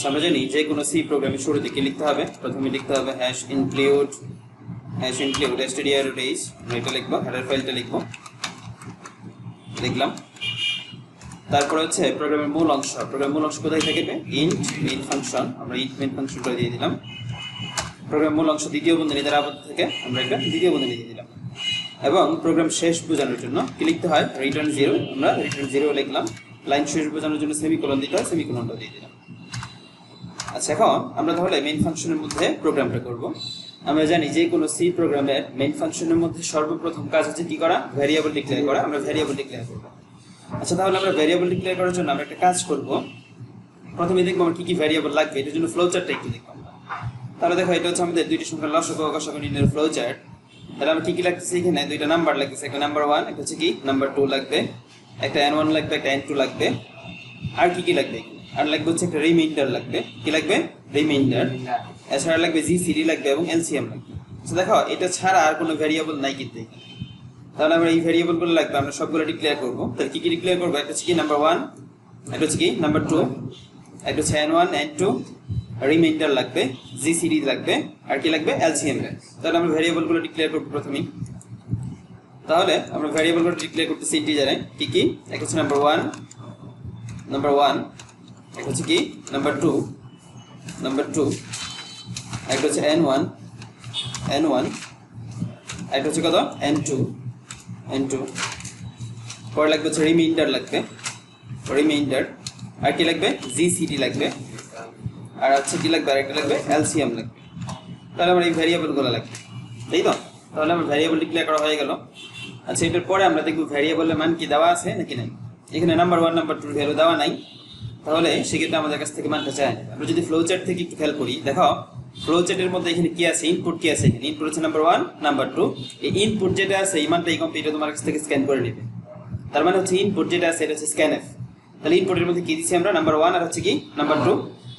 আচ্ছা আমরা জানি যে কোনো সি প্রোগ্রামের শুরু কি লিখতে হবে। প্রথমে লিখতে হবে হ্যাশ ইনক্লুড হ্যাশ ইনক্লুড এসটিডিআর রেজ এটা লিখব হেডার ফাইলটা লিখব। লিখলাম তারপর হচ্ছে প্রোগ্রামের মূল অংশ। প্রোগ্রামের মূল অংশ কোথায় থাকবে ইন্ট মেইন ফাংশন আমরা ইন্ট মেইন ফাংশনটা দিয়ে দিলাম। প্রোগ্রাম মূল অংশ দ্বিতীয় বন্ধনী দ্বারা আবদ্ধ থেকে আমরা একটা দ্বিতীয় বন্ধনী দিয়ে দিলাম। এবং প্রোগ্রাম শেষ বোঝানোর জন্য কি লিখতে হয়? রিটার্ন জিরো আমরা রিটার্ন জিরো লিখলাম। লাইন শেষ বোঝানোর জন্য সেমিকোলন দিতে হয় সেমিকোলনটা দিয়ে দিলাম। আচ্ছা এখন আমরা তাহলে মেইন ফাংশনের মধ্যে প্রোগ্রামটা করব। আমরা জানি যে কোনো সি প্রোগ্রামের মেইন ফাংশনের মধ্যে সর্বপ্রথম কাজ হচ্ছে কি করা? ভ্যারিয়েবল ডিক্লেয়ার করা। আমরা ভ্যারিয়েবল ডিক্লেয়ার করব। আচ্ছা তাহলে আমরা ভ্যারিয়েবল ডিক্লেয়ার করার জন্য আমরা একটা কাজ করব। প্রথমে দেখব আমার কি কি ভ্যারিয়েবল লাগবে। এটার জন্য ফ্লো চার্টটা একটু দেখব তাহলে দেখো, এটা হচ্ছে আমাদের দুইটি সংখ্যার লসক ও গসক নির্ণয়ের ফ্লো চার্ট তাহলে আমরা কি কি লাগতেছে এখানে? দুইটা নাম্বার লাগতেছে। একটা নাম্বার ওয়ান একটা হচ্ছে কি? নাম্বার টু লাগবে। একটা এন ওয়ান লাগবে, একটা এন টু লাগবে। আর কি কি লাগবে এখানে? আর লাগবে হচ্ছে একটা রিমাইন্ডার লাগবে। কি লাগবে? রিমাইন্ডার এছাড়া লাগবে জি সিডি লাগবে এবং এলসিএম লাগবে। তো দেখো, এটা ছাড়া আর কোনো ভ্যারিয়েবল নাই কিন্তু তাহলে আমরা এই ভ্যারিয়েবলগুলো লাগবে, আমরা সবগুলো ডিক্লেয়ার করব। তাহলে কি কি ডিক্লেয়ার করব? একটা হচ্ছে কি? নাম্বার ওয়ান একটা হচ্ছে কি? নাম্বার টু একটা হচ্ছে N one N two remainder লাগবে জিসিডি লাগবে, আর কি লাগবে? এলসিএম লাগবে। তাহলে আমরা ভ্যারিয়েবলগুলো ডিক্লেয়ার করব প্রথমেই। তাহলে আমরা ভ্যারিয়েবলগুলো ডিক্লেয়ার করতেছি ইন্টিজারে কি কি? একটা হচ্ছে নাম্বার ওয়ান নাম্বার ওয়ান হচ্ছে কি? নাম্বার টু নাম্বার টু একটা হচ্ছে এন ওয়ান এন ওয়ান একটা হচ্ছে কত? এন টু এন টু পরে লাগবে হচ্ছে রিমাইন্ডার লাগবে। রিমাইন্ডার আর কি লাগবে? জিসিডি লাগবে। আর হচ্ছে কি লাগবে? আরেকটা লাগবে? এলসিএম লাগবে। তাহলে আমার এই ভ্যারিয়েবলগুলো লাগবে। তাই তো? তাহলে আমার ভ্যারিয়েবল ডিক্লেয়ার করা হয়ে গেল। আচ্ছা এটার পরে আমরা দেখব ভ্যারিয়েবলের মান কি দেওয়া আছে নাকি নাই। এখানে নাম্বার ওয়ান নাম্বার টুর ভ্যালু দেওয়া নাই। তাহলে সেক্ষেত্রে আমাদের কাছ থেকে মানটা চায় আমরা যদি ফ্লো চার্ট থেকে একটু খেয়াল করি, দেখো ফ্লো চার্টের মধ্যে এখানে কি আছে? ইনপুট কি আছে এখানে? ইনপুট হচ্ছে নাম্বার ওয়ান নাম্বার টু এই ইনপুট যেটা আছে, এই মানটা এই কম্পিউটার তোমার কাছ থেকে স্ক্যান করে নেবে। তার মানে হচ্ছে ইনপুট যেটা আছে, এটা হচ্ছে স্ক্যানএফ তাহলে ইনপুটের মধ্যে কি দিচ্ছি আমরা? নাম্বার ওয়ান আর হচ্ছে কি? নাম্বার টু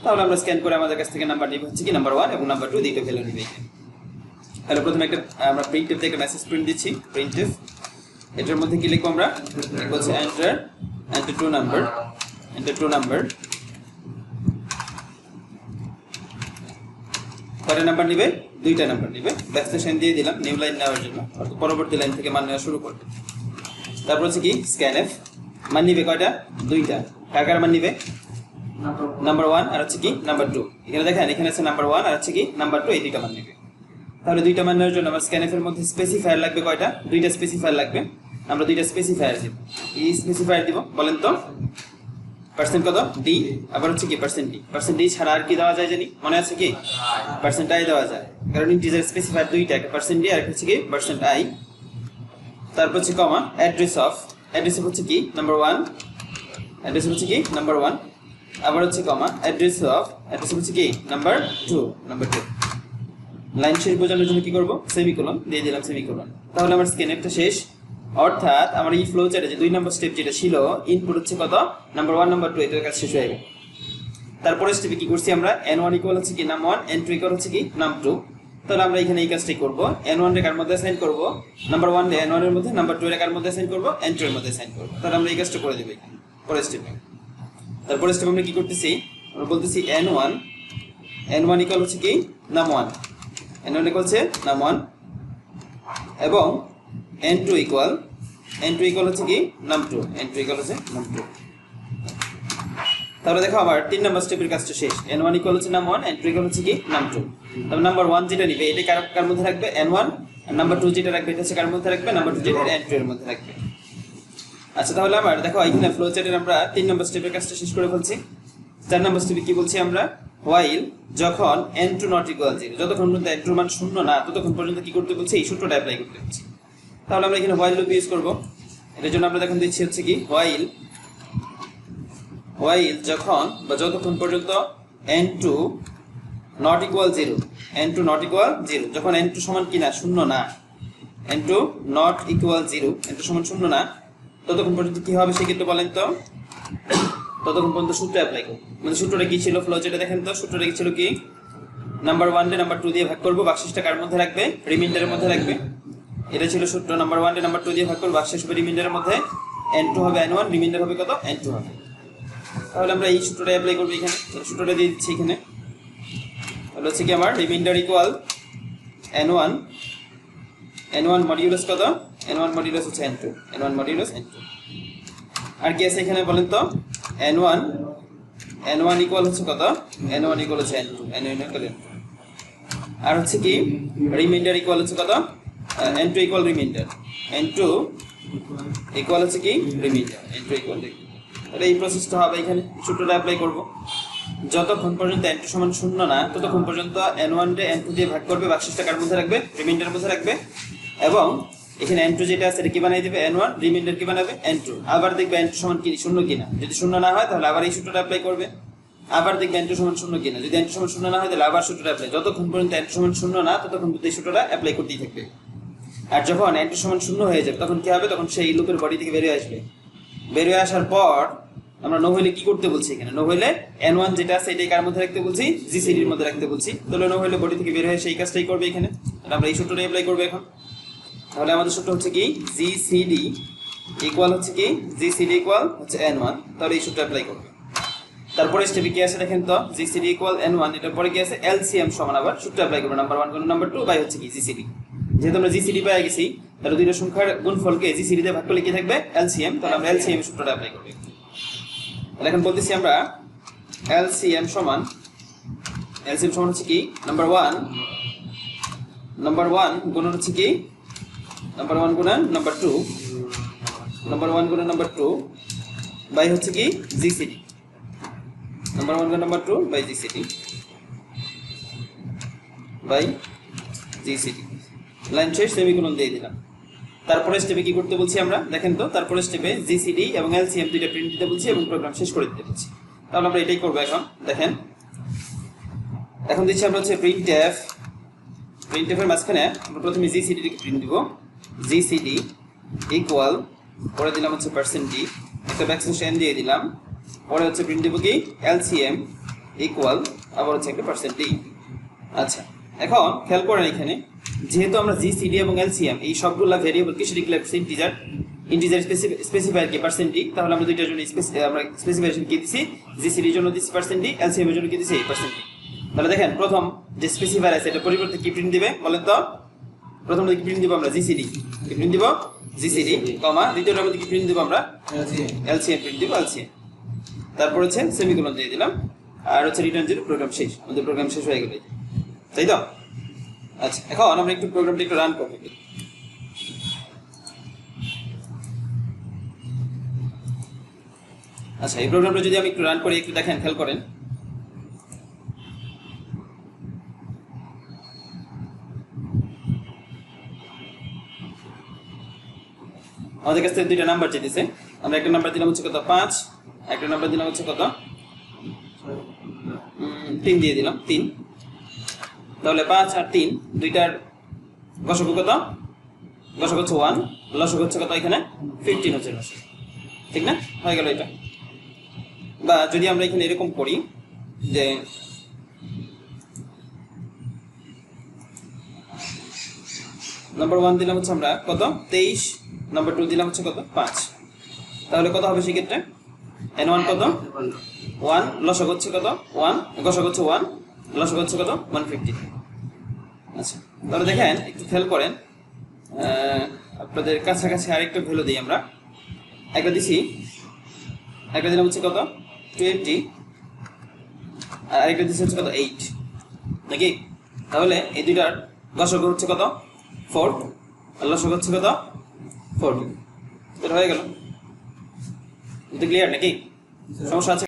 তাহলে আমরা স্ক্যান করে আমাদের কাছ থেকে নাম্বার নেবে হচ্ছে কি নাম্বার ওয়ান এবং নাম্বার টু দুইটা ভ্যালু নিবে তাহলে প্রথমে একটা, আমরা প্রিন্টেপ থেকে মেসেজ প্রিন্ট দিচ্ছি। প্রিন্টেপ এটার মধ্যে কি লিখব আমরা? লিখব হচ্ছে enter enter two number enter two number কয়টা নাম্বার নিবে? দুইটা নাম্বার নিবে। ব্যাকস্টেশন দিয়ে দিলাম নিউ লাইন নেওয়ার জন্য। অর্থাৎ পরবর্তী লাইন থেকে মান নেওয়া শুরু করবে। তারপর হচ্ছে কি? স্ক্যানএফ মান নিবে কয়টা? দুইটা। কার কার মান নিবে? নাম্বার ওয়ান আর হচ্ছে কি? নাম্বার টু এখানে দেখেন এখানে আছে নাম্বার ওয়ান আর হচ্ছে কি? নাম্বার টু এই দুইটা মান নেবে। তাহলে দুইটা মান নেওয়ার জন্য আমার স্ক্যানএফ এর মধ্যে স্পেসিফায়ার লাগবে কয়টা? দুইটা স্পেসিফায়ার লাগবে। আমরা দুইটা স্পেসিফায়ার দিব। কি স্পেসিফায়ার দিব? বলেন তো। পার্সেন্ট কত? ডি আবার হচ্ছে কি পার্সেন্ট ডি পার্সেন্ট ডি ছাড়া আর কি দেওয়া যায় জানি? মনে আছে কি? পার্সেন্ট আই দেওয়া যায়। কারণ ইন্টিজার স্পেসিফায়ার দুইটা, একটা পার্সেন্ট ডি আর হচ্ছে কি পার্সেন্ট আই তারপর হচ্ছে comma address of address of হচ্ছে কি? নাম্বার ওয়ান অ্যাড্রেস হচ্ছে কি? নাম্বার ওয়ান আবার হচ্ছে কমা অ্যাড্রেস অফ অ্যাড্রেস হচ্ছে কি? Number two number two line শেষ বোঝানোর জন্য কি করব? সেমিকোলন দিয়ে দিলাম সেমিকোলন তাহলে আমার স্ক্যানেরটা শেষ। অর্থাৎ আমার এই ফ্লো চার্টে যে দুই নম্বর স্টেপ যেটা ছিল ইনপুট হচ্ছে কত? নাম্বার ওয়ান নাম্বার টু এটার কাজ শেষ হয়ে গেল। তারপরে স্টেপে কি করছি আমরা? এন ওয়ান ইকুয়াল হচ্ছে কি নাম ওয়ান এন টু ইকুয়াল হচ্ছে কি নাম টু তাহলে আমরা এখানে এই কাজটাই করব। এন ওয়ান রেখার মধ্যে সাইন করব? নাম্বার ওয়ান এন ওয়ানের মধ্যে নাম্বার টু রেখার মধ্যে সাইন করব? এন টু এর মধ্যে সাইন করব। তাহলে আমরা এই কাজটা করে দেবো এখানে, পরের স্টেপে তারপরে স্টেপ আমরা কি করতেছি? আমরা বলতেছি N one N one equal হচ্ছে কি নাম ওয়ান এন ওয়ান ইকুয়াল হচ্ছে নাম ওয়ান এবং N two equal N two equal হচ্ছে কি? নাম টু এন টু ইকুয়াল হচ্ছে নাম টু তাহলে দেখো আবার তিন নাম্বার স্টেপের কাজটা শেষ। এন ওয়ান ইকুয়াল হচ্ছে নাম ওয়ান এন টু হচ্ছে কি? নাম টু তবে নাম্বার ওয়ান যেটা নিবে, এটা কার কার মধ্যে রাখবে এন ওয়ান আর নাম্বার টু যেটা রাখবে, এটা কার মধ্যে রাখবে নাম্বার টু যেটা এন টু এর মধ্যে রাখবে আচ্ছা তাহলে আবার দেখো এখানে ফ্লো চার্টের আমরা তিন নম্বর স্টেপের কাজটা শেষ করে ফেলছি। চার নম্বর স্টেপে কি বলছি আমরা? হোয়াইল যখন এন টু নট ইকুয়াল যতক্ষণ পর্যন্ত এন মান শূন্য না, ততক্ষণ পর্যন্ত কি করতে বলছে? এই সূত্রটা অ্যাপ্লাই করতে বলছি। তাহলে আমরা এখানে হোয়াইল লুপ ইউজ করব। এটার জন্য আমরা দেখুন দিচ্ছি হচ্ছে কি হোয়াইল হোয়াইল যখন বা যতক্ষণ পর্যন্ত N two not equal zero N two not equal zero যখন এন টু সমান কিনা শূন্য না N two not equal zero N two সমান শূন্য না, ততক্ষণ পর্যন্ত কি হবে সেক্ষেত্রে বলেন তো? ততক্ষণ পর্যন্ত সূত্র অ্যাপ্লাই করব। মানে সূত্রটা কি ছিল? ফ্লো যেটা দেখেন তো, সূত্রটা কি ছিল কি? নাম্বার ওয়ান ডে নাম্বার টু দিয়ে ভাগ করব বাক্সিসটা কার মধ্যে রাখবে? রিমাইন্ডারের মধ্যে রাখবে। এটা ছিল সূত্র নাম্বার ওয়ান নাম্বার টু দিয়ে ভাগ করব। বাক্সিস হবে রিমাইন্ডারের মধ্যে এন টু হবে এন ওয়ান রিমাইন্ডার হবে কত? এন টু হবে। তাহলে আমরা এই সূত্রটা অ্যাপ্লাই করব এখানে। সূত্রটা দিয়ে দিচ্ছি এখানে। তাহলে হচ্ছে কি আমার remainder equal N one N one modulus কত? এন ওয়ান মডিউলাস হচ্ছে N two N one modulus N two আর কি আছে এখানে বলেন তো N one N one equal হচ্ছে কত? এন ওয়ান ইকুয়াল হচ্ছে N two N one equal আর হচ্ছে কি রিমাইন্ডার ইকুয়াল হচ্ছে কত? N two equal remainder N two equal হচ্ছে কি রিমাইন্ডার এন টু ইকুয়াল তাহলে এই প্রসেসটা হবে এখানে সূত্রটা অ্যাপ্লাই করব যতক্ষণ পর্যন্ত এন সমান শূন্য না ততক্ষণ পর্যন্ত এন ওয়ান টু দিয়ে ভাগ করবে বাক্সটা কার মধ্যে রাখবে রিমাইন্ডার মধ্যে রাখবে এবং এখানে এন যেটা আছে এটা কি বানাই দেবে এন ওয়ান কি বানাবে এন টু আবার দেখবে এন টু সমান কি শূন্য কিনা যদি শূন্য না হয় তাহলে আবার এই সূত্রটা অ্যাপ্লাই করবে আবার দেখবে এন সমান শূন্য কিনা যদি এন টু সমান শূন্য না হয় তাহলে আবার সূত্রটা অ্যাপ্লাই যতক্ষণ পর্যন্ত এন সমান শূন্য না ততক্ষণ পর্যন্ত এই সূত্রটা অ্যাপ্লাই করতেই থাকবে আর যখন এন টু সমান শূন্য হয়ে যাবে, তখন কি হবে? তখন সেই লুপের বডি থেকে বেরিয়ে আসবে। বেরিয়ে আসার পর আমরা নো হইলে কি করতে বলছি এখানে? নো এন ওয়ান যেটা আছে, এটাই কার মধ্যে রাখতে বলছি? জিসিডির মধ্যে রাখতে বলছি। তাহলে নো হইলে বডি থেকে বের হয়ে সেই কাজটাই করবে এখানে। তাহলে আমরা এই সূত্রটা অ্যাপ্লাই করব এখন। তাহলে আমাদের সূত্র হচ্ছে কি? জিসিডি ইকুয়াল হচ্ছে কি? জিসিডি ইকুয়াল হচ্ছে এন ওয়ান তাহলে এই সূত্র অ্যাপ্লাই করবে। তারপরে স্টেপে কি আছে দেখেন তো? জিসিডি ইকুয়াল এন ওয়ান এটার পরে কি আছে? এলসিএম সমান আবার সূত্র অ্যাপ্লাই করবে। নাম্বার ওয়ান গুণ নাম্বার টু বাই হচ্ছে কি? জিসিডি যেহেতু আমরা জিসিডি পেয়ে গেছি, তাহলে দুইটা সংখ্যার গুণফলকে জিসিডি তে ভাগ করলে কি থাকবে? এলসিএম তাহলে আমরা এলসিএম সূত্রটা অ্যাপ্লাই করব। তাহলে এখন বলতেছি আমরা এলসিএম সমান এলসিএম সমান হচ্ছে কি? নাম্বার ওয়ান নাম্বার ওয়ান গুণ হচ্ছে কি? নাম্বার ওয়ান গুণন নাম্বার টু নাম্বার ওয়ান গুণন নাম্বার টু বাই হচ্ছে কি? GCD number one number two by GCD by GCD line শেষ, সেমিকোলন দিয়ে দিলাম। তারপরে স্টেপে কি করতে বলছি আমরা? দেখেন তো তারপরে স্টেপে জিসিডি এবং এলসিএম দুইটা প্রিন্ট দিতে বলছি এবং প্রোগ্রাম শেষ করে দিতে বলছি। তাহলে আমরা এটাই করব এখন, দেখেন। এখন দিচ্ছি আমরা হচ্ছে প্রিন্ট এফ প্রিন্ট এফের মাঝখানে আমরা প্রথমে জিসিডি প্রিন্ট দিব। জিসিডি ইকুয়াল পরে দিলাম হচ্ছে পার্সেন্ট ডি একটা এন দিয়ে দিলাম। পরে হচ্ছে প্রিন্ট দেবো কি? এলসিএম ইকুয়াল আবার হচ্ছে একটা পার্সেন্ট ডি আচ্ছা এখন খেয়াল করেন এখানে যেহেতু আমরা জিসিডি এবং এলসিএম এই সবগুলো ভেরিয়েবল কিছু ডিক্লেয়ার করছি ইন্টিজার ইন্টিজার স্পেসিফায়ার কি? পার্সেন্ট ডি তাহলে আমরা দুইটার জন্য আমরা স্পেসিফিকেশন কি দিছি? জিসিডির জন্য দিচ্ছি পার্সেন্ট ডি এলসিএম এর জন্য কি দিছি? এই পার্সেন্ট ডি তাহলে দেখেন প্রথম যে স্পেসিফায়ার আছে এটা পরিবর্তে কি প্রিন্ট দিবে বলেন তো? প্রথম কি প্রিন্ট দিব আমরা জিসিডি কি প্রিন্ট দিব? জি জিসিডি কমা দ্বিতীয়টার মধ্যে কি প্রিন্ট দিব আমরা? এলসিএম প্রিন্ট দিব এলসিএম তারপর হচ্ছে সেমিকোলন দিয়ে দিলাম। আর হচ্ছে রিটার্ন জিরো প্রোগ্রাম শেষ আমাদের প্রোগ্রাম শেষ হয়ে গেল। তাই তো? আচ্ছা এখন আমরা একটু প্রোগ্রামটা একটু রান করব। আচ্ছা এই প্রোগ্রামটা যদি আমি একটু রান করি, একটু দেখেন, খেয়াল করেন। আমাদের কাছ থেকে দুইটা নাম্বার চেয়েছে আমরা একটা নাম্বার দিলাম হচ্ছে কত? পাঁচ, একটা নাম্বার দিলাম হচ্ছে কত? তিন দিয়ে দিলাম, তিন। তাহলে পাঁচ আর তিন দুইটার গসক কত? গসক হচ্ছে ওয়ান লসক হচ্ছে কত এখানে? ফিফটিন হচ্ছে লসক। ঠিক না? হয়ে গেল এটা। বা যদি আমরা এখানে এরকম করি যে নাম্বার ওয়ান দিলাম হচ্ছে আমরা কত? তেইশ। নাম্বার টু দিলাম হচ্ছে কত? পাঁচ। তাহলে কত হবে সেক্ষেত্রে? এন ওয়ান কত? ওয়ান লসক হচ্ছে কত? ওয়ান গসক হচ্ছে ওয়ান লসক হচ্ছে কত? ওয়ান ফিফটি আচ্ছা তাহলে দেখেন, একটু খেয়াল করেন। আপনাদের কাছাকাছি আরেকটা ভ্যালু দিই আমরা। একটা দিছি। একটা দিলাম হচ্ছে কত? টোয়েন্টি আর আরেকটা দিচ্ছি হচ্ছে কত? এইট নাকি? তাহলে এই দুইটার দশক হচ্ছে কত? ফোর আর লসক হচ্ছে কত? ফোর এটা হয়ে গেল। ক্লিয়ার নাকি? সমস্যা আছে?